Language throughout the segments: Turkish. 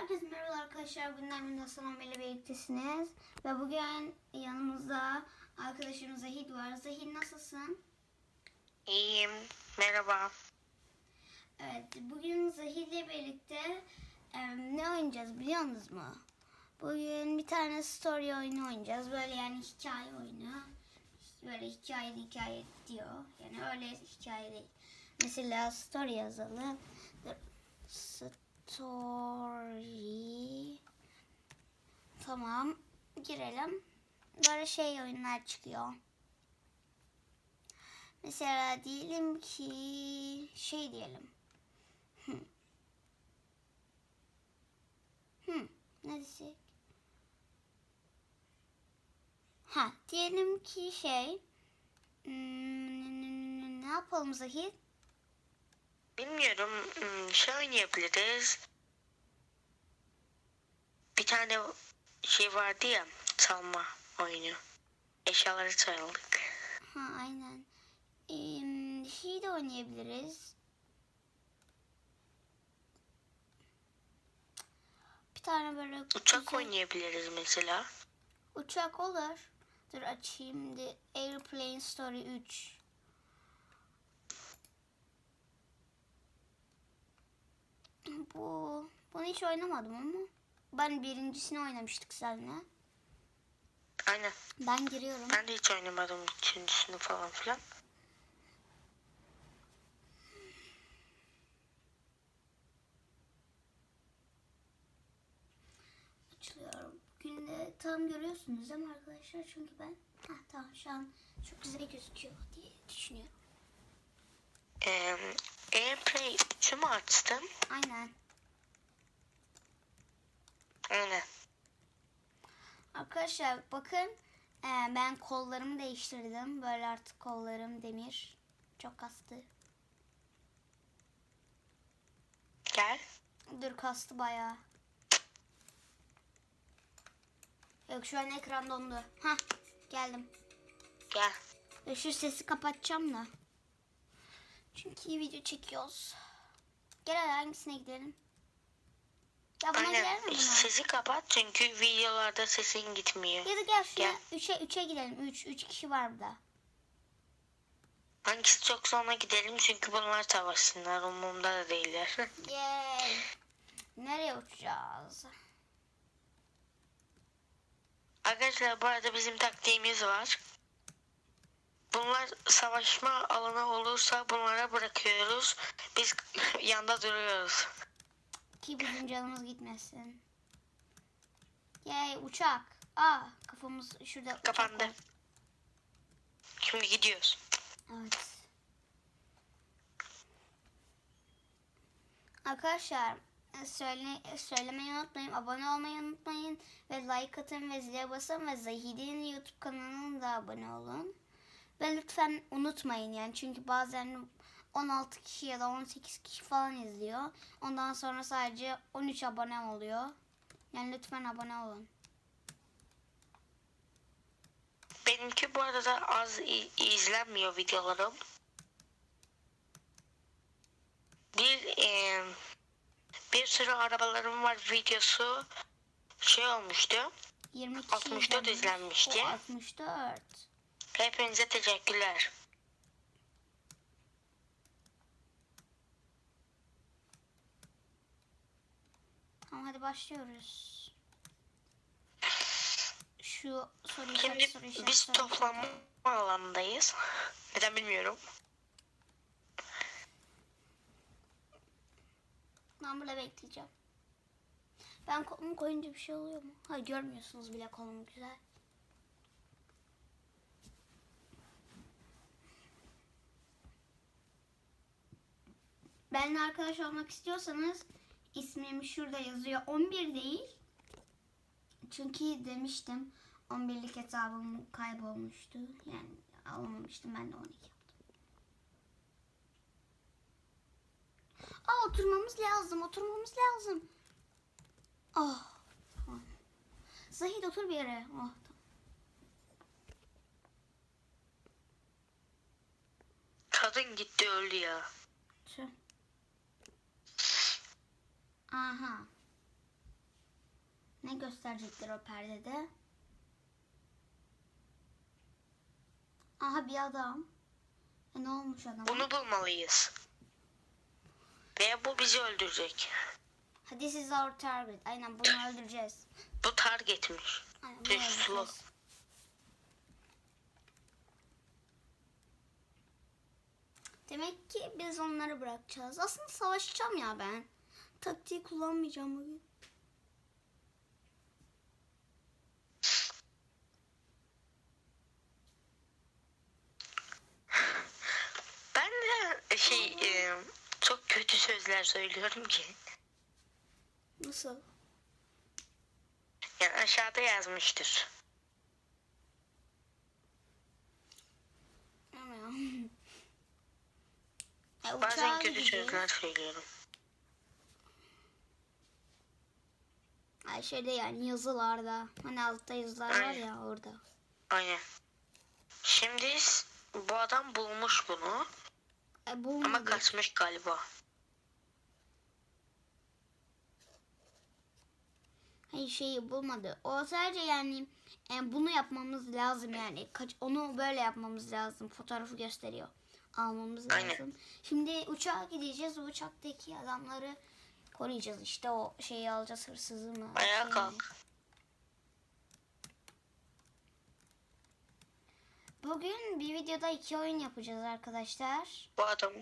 Herkese merhaba arkadaşlar. Emine Hasan ile birliktesiniz. Ve bugün yanımızda arkadaşımız Zahid var. Zahid nasılsın? İyiyim. Merhaba. Evet, bugün Zahid ile birlikte e, ne oynayacağız biliyor musunuz mu? Bugün bir tane story oyunu oynayacağız. Böyle yani hikaye oyunu. Böyle hikaye hikaye diyor. Yani öyle hikaye değil. Mesela story yazalım. Dur. Story. Tamam. Girelim. Böyle şey oyunlar çıkıyor. Mesela diyelim ki şey diyelim. Hı. Hı. Ne desek? Ha, diyelim ki şey. Hmm, ne yapalım Zahid? Bilmiyorum. hmm, Şey oynayabiliriz. Bir tane şey vardı ya. Salma oyunu. Eşyaları sayıldık. Ha, aynen. Ee, şey de oynayabiliriz. Bir tane böyle Uçak güzel- oynayabiliriz mesela. Uçak olur. Dur açayım. The Airplane Story 3. Bu bunu hiç oynamadım ama ben birincisini oynamıştık seninle. Aynen. Ben giriyorum. Ben de hiç oynamadım üçüncüsünü falan filan. Açılıyorum. Bugün de tam görüyorsunuz değil mi arkadaşlar? Çünkü ben Heh, tamam şu an çok güzel gözüküyor diye düşünüyorum. Ee, Airplay 3'ü mü açtım? Aynen. Aynen. Arkadaşlar bakın e, ben kollarımı değiştirdim. Böyle artık kollarım demir. Çok kastı. Gel. Dur kastı bayağı. Yok şu an ekran dondu. Hah geldim. Gel. Şu sesi kapatacağım da. Çünkü iyi video çekiyoruz. Gel hadi hangisine gidelim? Ya buna gidelim Aynen. mi buna? Sesi kapat çünkü videolarda sesin gitmiyor. Ya da gel şuna Gel. 3'e 3'e gidelim. 3 3 kişi var burada. Hangisi çok sonra gidelim çünkü bunlar savaşsınlar umurumda da değiller. Yay. Nereye uçacağız? Arkadaşlar bu arada bizim taktiğimiz var. Bunlar savaşma alanı olursa bunlara bırakıyoruz. Biz yanda duruyoruz. Ki bizim canımız gitmesin. Yay uçak. Aa kafamız şurada Kapandı. var. Şimdi gidiyoruz. Evet. Arkadaşlar e, söyle, söylemeyi unutmayın. Abone olmayı unutmayın. Ve like atın ve zile basın. Ve Zahid'in YouTube kanalına da abone olun. Ve lütfen unutmayın yani. Çünkü bazen 16 kişi ya da 18 kişi falan izliyor. Ondan sonra sadece 13 abone oluyor. Yani lütfen abone olun. Benimki bu arada az izlenmiyor videolarım. Bir e, bir sürü arabalarım var videosu şey olmuştu. 20 kişi 64 izlenmiş. izlenmişti. O 64. Hepinize teşekkürler. Tamam hadi başlıyoruz. Şu soru Şimdi soru biz soru toplanma alanındayız. Neden bilmiyorum. Ben burada bekleyeceğim. Ben kolumu koyunca bir şey oluyor mu? Hayır görmüyorsunuz bile kolumu güzel. Benimle arkadaş olmak istiyorsanız ismim şurada yazıyor. 11 değil. Çünkü demiştim 11'lik hesabım kaybolmuştu. Yani alamamıştım ben de 12 yaptım. Aa oturmamız lazım, oturmamız lazım. Oh. Tamam. Zahid otur bir yere. Oh, tamam. Kadın gitti öldü ya. Tüh. Aha. Ne gösterecekler o perdede? Aha bir adam. E, ne olmuş adama? Bunu bulmalıyız. Veya bu bizi öldürecek. Hadi siz our target. Aynen bunu öldüreceğiz. Bu targetmiş. Aynen bunu öldüreceğiz. Demek ki biz onları bırakacağız. Aslında savaşacağım ya ben. Taktiği kullanmayacağım bugün. Ben de şey e, çok kötü sözler söylüyorum ki. Nasıl? Yani aşağıda yazmıştır. Bazen kötü sözler söylüyorum. Ay şeyde yani yazılarda. Hani altta yazılar var Aynen. ya orada. Aynen. Şimdi bu adam bulmuş bunu E, ama bulmadık. kaçmış galiba. Hayır şeyi bulmadı. O sadece yani e, bunu yapmamız lazım yani. Kaç, onu böyle yapmamız lazım. Fotoğrafı gösteriyor. Almamız Aynen. lazım. Şimdi uçağa gideceğiz. O uçaktaki adamları koruyacağız. İşte o şeyi alacağız hırsızı mı? Ayağa şey mi? kalk. Bugün bir videoda iki oyun yapacağız arkadaşlar. Bu adam.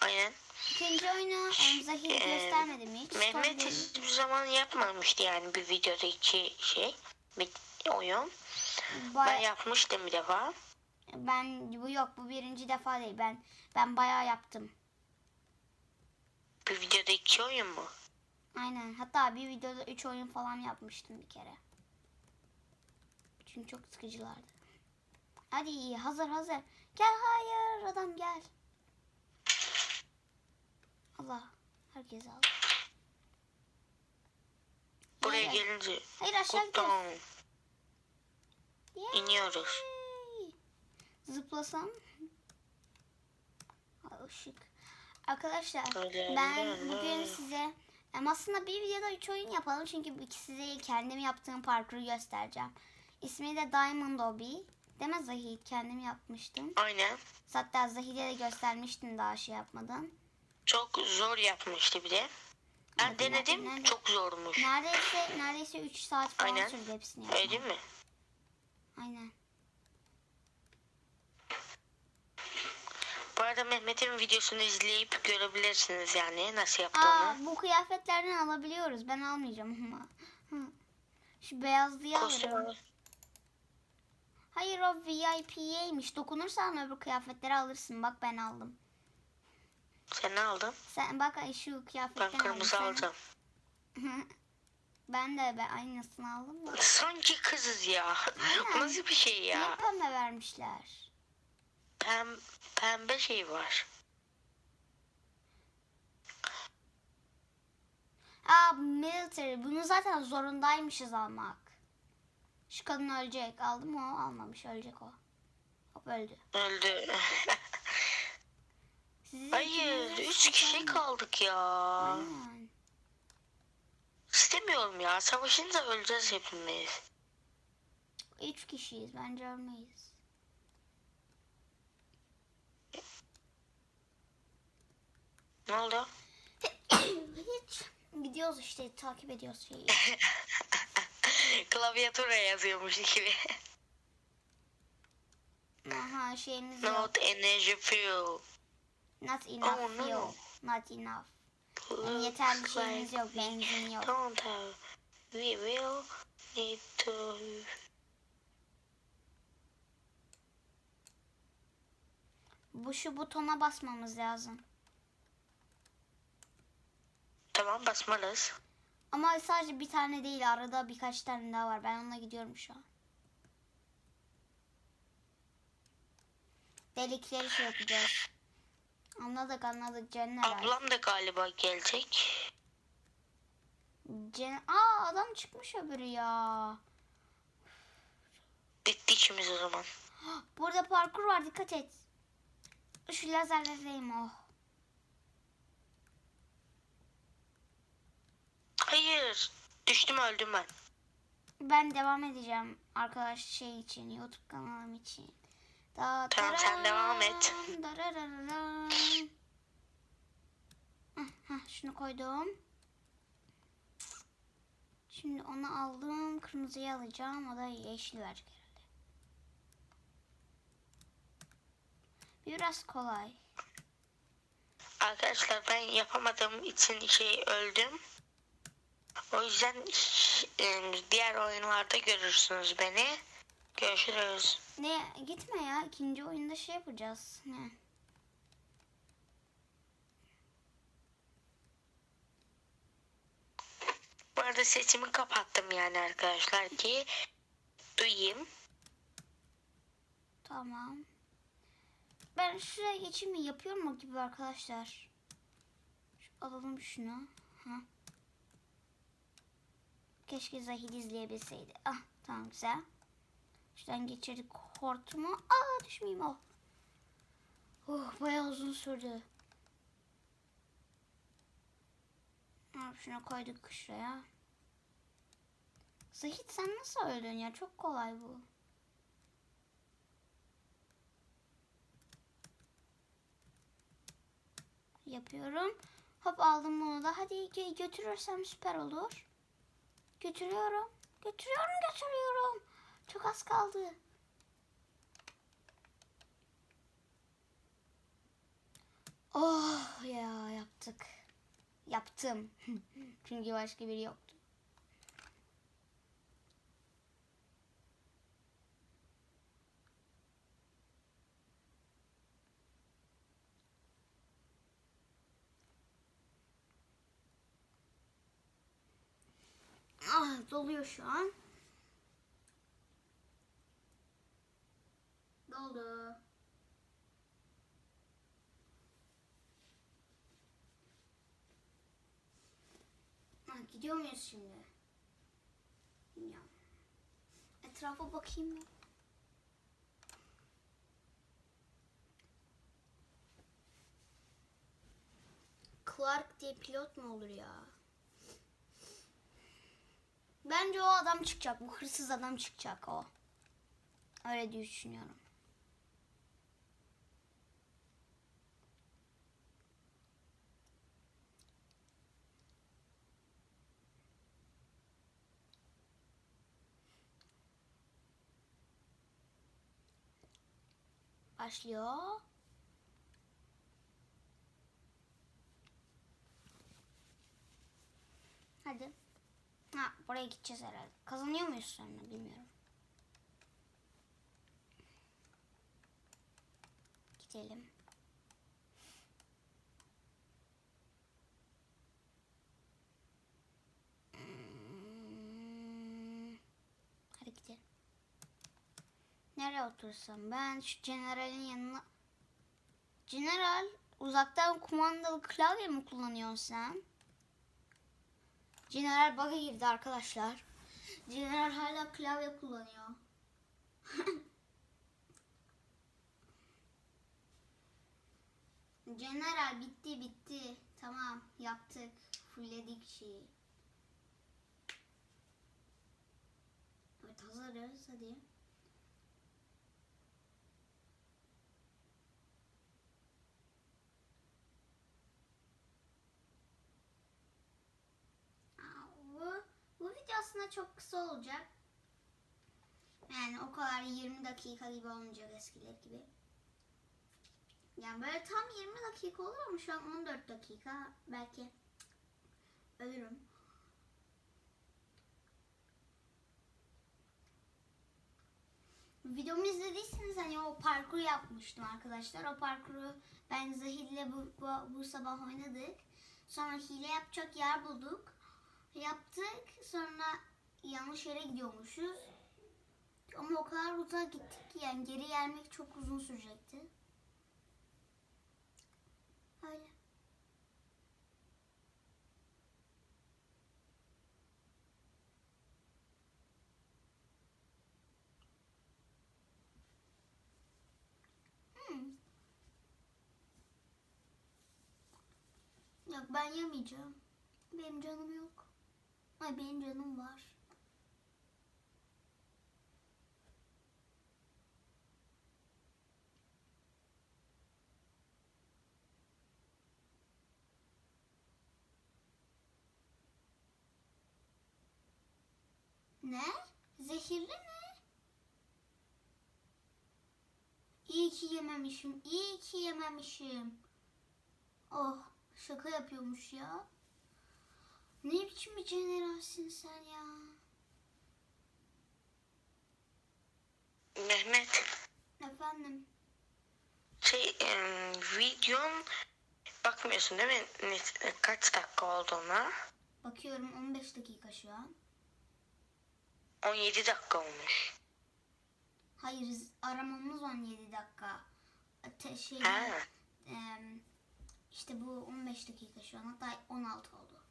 Aynen. İkinci oyunu em, Zahir Ee, göstermedim hiç. Mehmet hiçbir zaman yapmamıştı yani bir videodaki şey. Bir oyun. Ben Bay- yapmıştım bir defa. ben bu yok bu birinci defa değil. Ben ben bayağı yaptım. Bir videoda iki oyun mu? Aynen. Hatta bir videoda 3 oyun falan yapmıştım bir kere. Çünkü çok sıkıcılardı. Hadi hazır hazır. Gel hayır adam gel. Allah. Herkes al. Buraya Gel. gelince Hayır aşağı gidiyoruz. İniyoruz. Zıplasam. Ay, ışık. Arkadaşlar Öyle, ben öyle. bugün size em, aslında bir videoda 3 oyun yapalım çünkü bu size kendim yaptığım parkuru göstereceğim. İsmi de Diamond Obi. Mi Zahid? Kendim yapmıştım. Aynen. Hatta Zahid'e de göstermiştim daha şey yapmadan. Çok zor yapmıştı bir de. Ben Evet, denedim nerede- çok zormuş. Neredeyse neredeyse 3 saat falan Aynen. sürdü hepsini Öyle yapmam. değil mi? Aynen. Bu arada Mehmet'in videosunu izleyip görebilirsiniz yani nasıl yaptığını. Aa bu kıyafetlerden alabiliyoruz. Ben almayacağım ama. Şu beyazlıyı Kostüm alırım. al. Hayır o VIP'yeymiş. Dokunursan öbür kıyafetleri alırsın. Bak ben aldım. Sen ne aldın? Sen bak şu kıyafetten Ben kırmızı aldım. Ben de ben aynısını aldım da. Sanki kızız ya. Aynen. Nasıl bir şey Niye ya? pembe vermişler? Pem, pembe şey var. Aa military. Bunu zaten zorundaymışız almak. Şu kadın ölecek. Aldı mı o? Almamış. Ölecek o. Hop öldü. Öldü. Hayır, üç kişi kaldık ya. Aynen. İstemiyorum ya. Savaşınca öleceğiz hepimiz. Üç kişiyiz. Bence ölmeyiz. Ne oldu? Hiç. Gidiyoruz işte takip ediyoruz şeyi. Klaviatura yazıyormuş gibi. Aha şeyimiz yok. Not energy fuel. Not enough Oh, no. fuel. Not enough. Yani yeterli şeyimiz yok. Benzin yok. Don't have. We will need to. Bu şu butona basmamız lazım. Tamam basmalıyız. Ama sadece bir tane değil. Arada birkaç tane daha var. Ben onunla gidiyorum şu an. Delikleri şey yapacağız. Anladık anladık. General. Ablam da galiba gelecek. Gen Aa adam çıkmış öbürü ya. Bitti işimiz o zaman. Burada parkur var dikkat et. Şu lazerlerdeyim oh. Hayır. Düştüm öldüm ben. Ben devam edeceğim arkadaş şey için, YouTube kanalım için. Da Tamam, sen devam et. hah, şunu koydum. Şimdi onu aldım. Kırmızıyı alacağım. O da yeşil verecek herhalde. Biraz kolay. Arkadaşlar ben yapamadığım için şey öldüm. O yüzden e, diğer oyunlarda görürsünüz beni. Görüşürüz. Ne gitme ya. ikinci oyunda şey yapacağız. Ne? Bu arada sesimi kapattım yani arkadaşlar ki duyayım. Tamam. Ben şuraya geçeyim mi? Yapıyorum mu gibi arkadaşlar? Şu, alalım şunu. Ha. Keşke Zahid izleyebilseydi. Ah tamam güzel. Şuradan geçirdik hortumu. Aa düşmeyeyim o. Oh bayağı uzun sürdü. Ha, şunu koyduk şuraya. Zahid sen nasıl öldün ya? Çok kolay bu. yapıyorum. Hop aldım bunu da. Hadi gö- götürürsem süper olur. Götürüyorum. Götürüyorum götürüyorum. Çok az kaldı. Oh ya yaptık. Yaptım. Çünkü başka biri yoktu. Ah doluyor şu an. Doldu. Ha, gidiyor muyuz şimdi? Bilmiyorum. Etrafa bakayım mı? Clark diye pilot mu olur ya? Bence o adam çıkacak. Bu hırsız adam çıkacak o. Öyle düşünüyorum. Başlıyor. Hadi. Ha buraya gideceğiz herhalde. Kazanıyor muyuz sonra bilmiyorum. Gidelim. Hadi gidelim. Nereye otursam? Ben şu generalin yanına... General uzaktan kumandalı klavye mi kullanıyorsun sen? General bug'a girdi arkadaşlar. General hala klavye kullanıyor. General bitti bitti. Tamam yaptık. Fullledik şeyi. Evet hazırız hadi. Aa, Bu, bu video aslında çok kısa olacak. Yani o kadar 20 dakika gibi olmayacak eskiler gibi. Yani böyle tam 20 dakika olur ama şu an 14 dakika belki ölürüm. Videomu izlediyseniz hani o parkur yapmıştım arkadaşlar. O parkuru ben Zahid'le bu, bu, bu sabah oynadık. Sonra hile yapacak yer bulduk. Yaptık. Sonra yanlış yere gidiyormuşuz. Ama o kadar uzağa gittik ki yani geri gelmek çok uzun sürecekti. Öyle. Hmm. Yok ben yemeyeceğim. Benim canım yok. Ay benim canım var. Ne? Zehirli mi? İyi ki yememişim. İyi ki yememişim. Oh şaka yapıyormuş ya. Ne biçim bir generalsin sen ya? Mehmet Efendim? şey em, videon bakmıyorsun değil mi? Ne- kaç dakika olduğuna? Bakıyorum 15 dakika şu an. 17 dakika olmuş. Hayır aramamız 17 dakika. Te, şey, em, işte bu 15 dakika şu an hatta 16 oldu.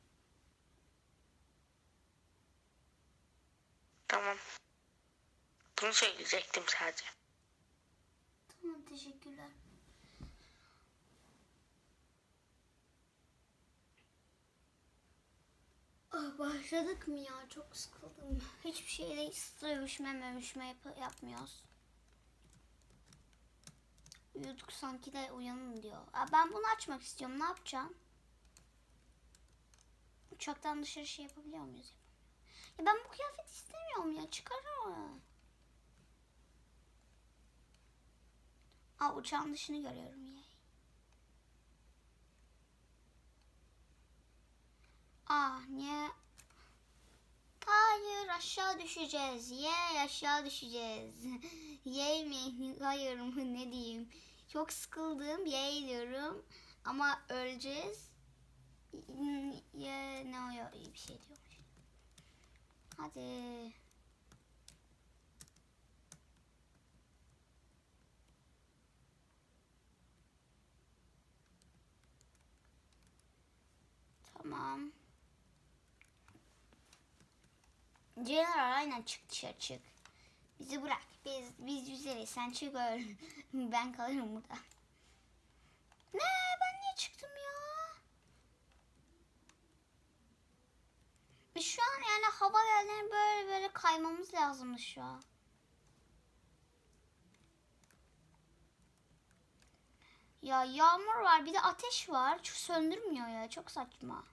Tamam. Bunu söyleyecektim sadece. Tamam teşekkürler. Ah, başladık mı ya? Çok sıkıldım. Hiçbir şeyde dövüşme mövüşme yap- yapmıyoruz. Uyuduk sanki de uyanın diyor. Aa, ben bunu açmak istiyorum. Ne yapacağım? Uçaktan dışarı şey yapabiliyor muyuz? Ya ben bu kıyafet istemiyorum ya. Çıkar. Aa uçağın dışını görüyorum ya. Aa niye? Hayır aşağı düşeceğiz. Ye aşağı düşeceğiz. Yey mi? Hayır mı? Ne diyeyim? Çok sıkıldım. Yey diyorum. Ama öleceğiz. Ye ne o ya? İyi bir şey diyormuş. Hadi. Tamam. General aynen çık dışarı çık. Bizi bırak. Biz biz güzeliz. Sen çık öl. ben kalırım burada. Ne? Ben niye çıktım ya? Biz şu an yani yerlerine böyle böyle kaymamız lazımdı şu an. Ya yağmur var bir de ateş var. Çok söndürmüyor ya. Çok saçma.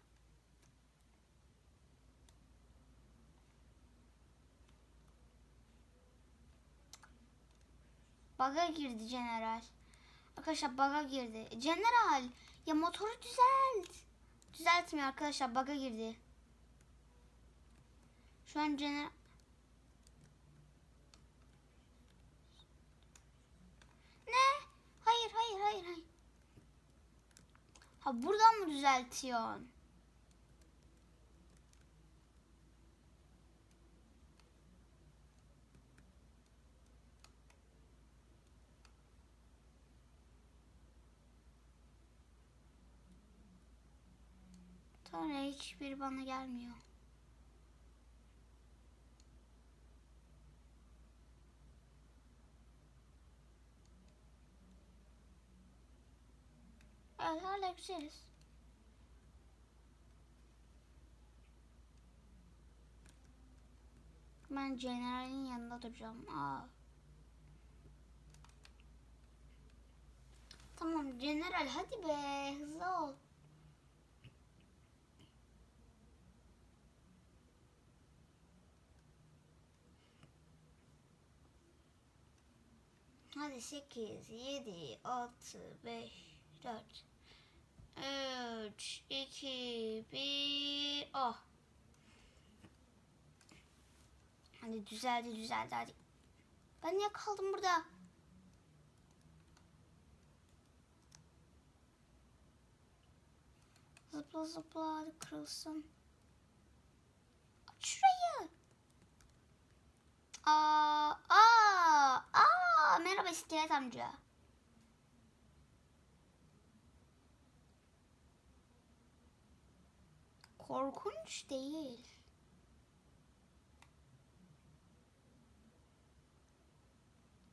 Baga girdi general. Arkadaşlar baga girdi. General ya motoru düzelt. Düzeltmiyor arkadaşlar baga girdi. Şu an general... Ne? Hayır hayır hayır hayır. Ha buradan mı düzeltiyorsun? Sonra hiçbiri bana gelmiyor. Evet hala güzeliz. Ben General'in yanında duracağım. Aa. Tamam General hadi be hızlı ol. Hadi 8, 7, 6, 5, 4, 3, 2, 1, oh. Hadi düzeldi düzeldi hadi. Ben niye kaldım burada? Zıpla zıpla hadi kırılsın. Aç şurayı. Aa, aa, aa, merhaba iskelet amca. Korkunç değil.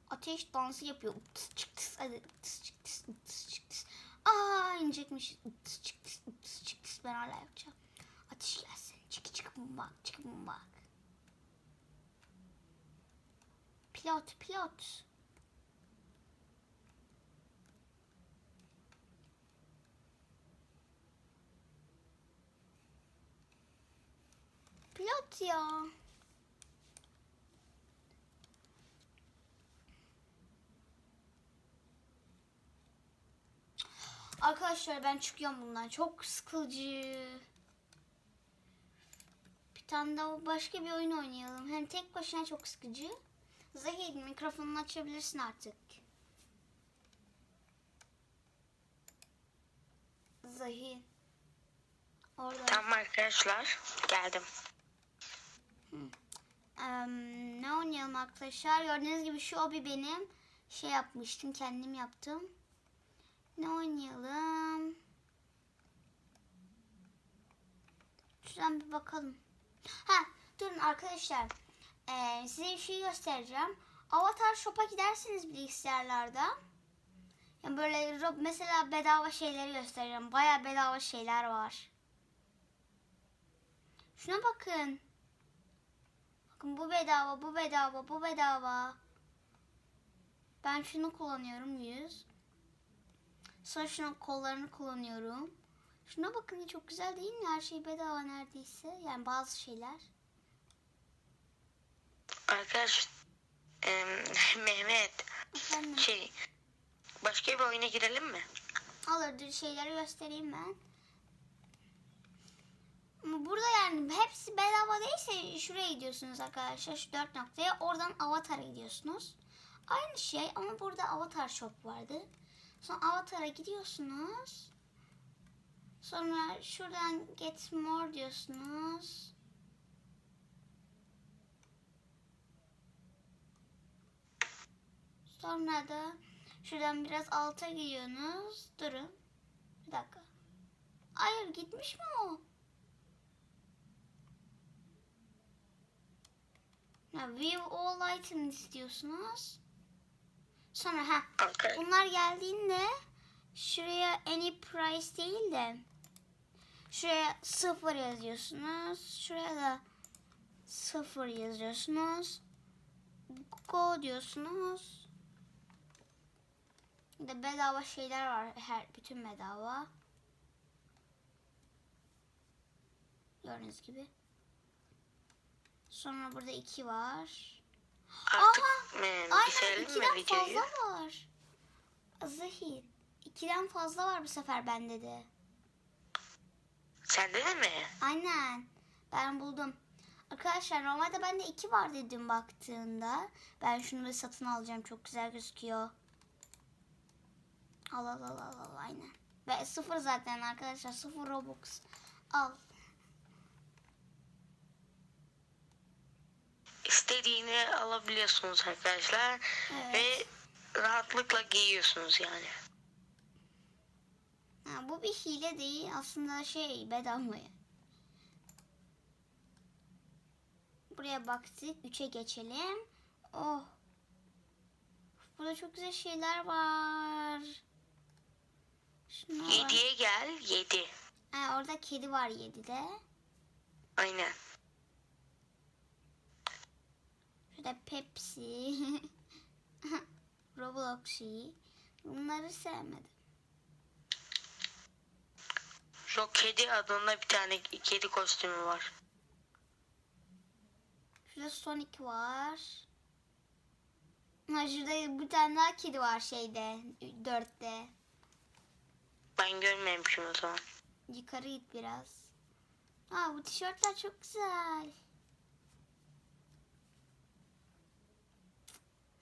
Ateş dansı yapıyor. Tıs çık tıs, tıs çık tıs, tıs çık tıs. Aa inecekmiş. Tıs çık tıs, tıs çık tıs. Ben hala yapacağım. Ateş gelsin. Çık çık bak çıkın bak. Pilot pilot. Pilot ya. Arkadaşlar ben çıkıyorum bundan. Çok sıkıcı. Bir tane daha başka bir oyun oynayalım. Hem tek başına çok sıkıcı. Zahid mikrofonunu açabilirsin artık. Zahid. Orada. Tamam arkadaşlar geldim. Em, ne oynayalım arkadaşlar? Gördüğünüz gibi şu obi benim. Şey yapmıştım. Kendim yaptım. Ne oynayalım? Şuradan bir bakalım. Ha durun arkadaşlar. Ee, size bir şey göstereceğim. Avatar Shop'a gidersiniz bilgisayarlarda. Yani böyle mesela bedava şeyleri göstereceğim. Baya bedava şeyler var. Şuna bakın. Bakın bu bedava, bu bedava, bu bedava. Ben şunu kullanıyorum 100. Sonra şunun kollarını kullanıyorum. Şuna bakın çok güzel değil mi? Her şey bedava neredeyse. Yani bazı şeyler. Arkadaş em, Mehmet Efendim. şey başka bir oyuna girelim mi? Alır dur şeyleri göstereyim ben. Burada yani hepsi bedava değilse şuraya gidiyorsunuz arkadaşlar. Şu dört noktaya. Oradan Avatar'a gidiyorsunuz. Aynı şey ama burada Avatar Shop vardı. Sonra Avatar'a gidiyorsunuz. Sonra şuradan Get More diyorsunuz. Sonra da şuradan biraz alta gidiyorsunuz. Durun. Bir dakika. Hayır gitmiş mi o? Ha, view all items istiyorsunuz. Sonra ha Okay. bunlar geldiğinde şuraya any price değil de şuraya sıfır yazıyorsunuz. Şuraya da sıfır yazıyorsunuz. Go diyorsunuz. De bedava şeyler var. Her bütün bedava. Gördüğünüz gibi. Sonra burada iki var. Artık Aha, em, Aynen bitirelim ikiden mi videoyu? fazla var. Zahid. ikiden fazla var bu sefer bende de. Sende de mi? Aynen. Ben buldum. Arkadaşlar normalde bende iki var dedim baktığında. Ben şunu da satın alacağım. Çok güzel gözüküyor. Al al al al al aynen. Ve sıfır zaten arkadaşlar. Sıfır Robux. Al. İstediğini alabiliyorsunuz arkadaşlar Evet. ve rahatlıkla giyiyorsunuz yani. Ha, bu bir hile değil. Aslında şey bedava. Buraya baktık. 3'e geçelim. Oh. Burada çok güzel şeyler var. Şuna bak. 7'ye gel 7. Ha, orada kedi var 7'de. Aynen. Şurada Pepsi. Roblox'i. Bunları sevmedim. Şu kedi adında bir tane kedi kostümü var. Şurada Sonic var. Ha, şurada bir tane daha kedi var şeyde. Dörtte. Ben görmemişim o zaman. Yukarı git biraz. Aa bu tişörtler çok güzel.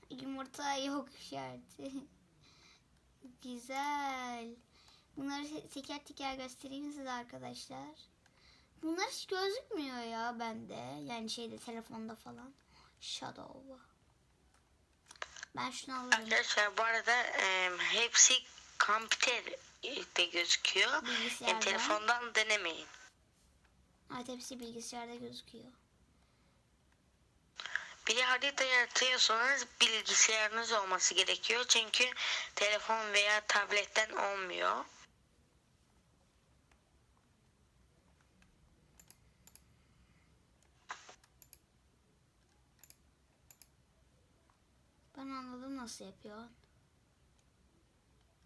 Yumurta yok işareti. güzel. Bunları te- teker teker göstereyim size arkadaşlar. Bunlar hiç gözükmüyor ya bende. Yani şeyde telefonda falan. Shadow'da. Ben şunu alırım. Arkadaşlar bu arada em, hepsi kompüterde gözüküyor. Yani telefondan denemeyin. Evet hepsi bilgisayarda gözüküyor. Bir harita yaratıyorsanız bilgisayarınız olması gerekiyor. Çünkü telefon veya tabletten olmuyor. Ben anladım nasıl yapıyor.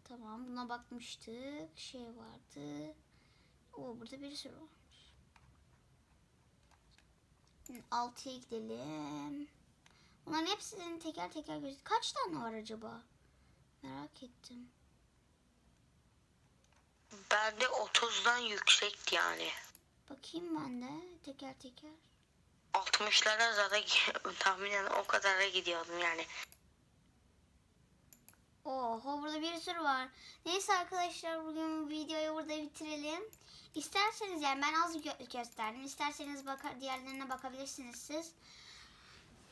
Tamam buna bakmıştık. Şey vardı. O burada bir sürü var. Şimdi Altıya gidelim. Bunların hepsinin teker teker göz. Kaç tane var acaba? Merak ettim. Bende 30'dan yüksekti yani. Bakayım ben de teker teker. 60'lara zaten tahminen o kadara gidiyordum yani. Oho burada bir sürü var. Neyse arkadaşlar bugün videoyu burada bitirelim. İsterseniz yani ben az gö- gösterdim. İsterseniz baka diğerlerine bakabilirsiniz siz.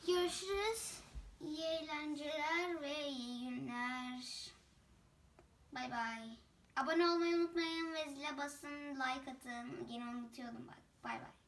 Görüşürüz. İyi eğlenceler ve iyi günler. Bay bay. Abone olmayı unutmayın ve zile basın, like atın. Yine unutuyordum bak. Bay bay.